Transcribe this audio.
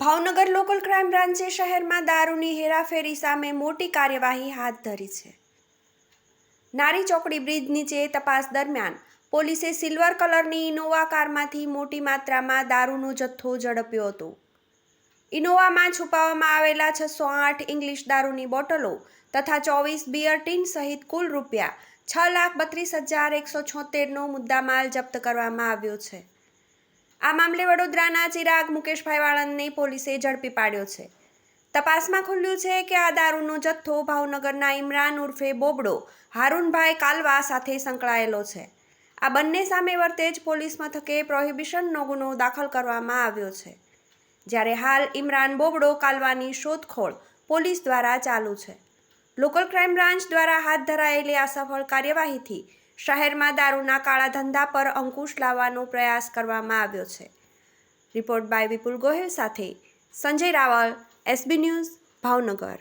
Bhavnagar local crime બ્રાન્ચે શહેરમાં દારૂની હેરાફેરી સામે મોટી કાર્યવાહી હાથ ધરી છે. નારી ચોકડી બ્રિજ નીચે તપાસ દરમિયાન પોલીસે સિલ્વર કલરની ઇનોવા કારમાંથી મોટી માત્રામાં દારૂનો જથ્થો ઝડપ્યો હતો. ઇનોવામાં છુપાવવામાં આવેલા છસો આઠ ઇંગ્લિશ દારૂની બોટલો તથા ચોવીસ બિયર ટીન સહિત કુલ રૂપિયા છ લાખ બત્રીસ હજાર એકસો છોતેરનો મુદ્દામાલ જપ્ત કરવામાં આવ્યો છે. આ મામલે વડોદરાના ચિરાગ મુકેશભાઈ વાળંદને પોલીસે ઝડપી પાડ્યો છે. તપાસમાં ખુલ્યું છે કે આ દારૂનો જથ્થો ભાવનગરના ઇમરાન ઉર્ફે બોબડો હારૂનભાઈ કાલવા સાથે સંકળાયેલો છે. આ બંને સામે વર્તેજ પોલીસ મથકે પ્રોહિબિશનનો ગુનો દાખલ કરવામાં આવ્યો છે. જ્યારે હાલ ઇમરાન બોબડો કાલવાની શોધખોળ પોલીસ દ્વારા ચાલુ છે. લોકલ ક્રાઇમ બ્રાન્ચ દ્વારા હાથ ધરાયેલી આ સફળ કાર્યવાહીથી શહેરમાં દારૂના કાળા ધંધા પર અંકુશ લાવવાનો પ્રયાસ કરવામાં આવ્યો છે. રિપોર્ટ બાય વિપુલ ગોહિલ સાથે સંજય રાવલ, એસબી ન્યૂઝ, ભાવનગર.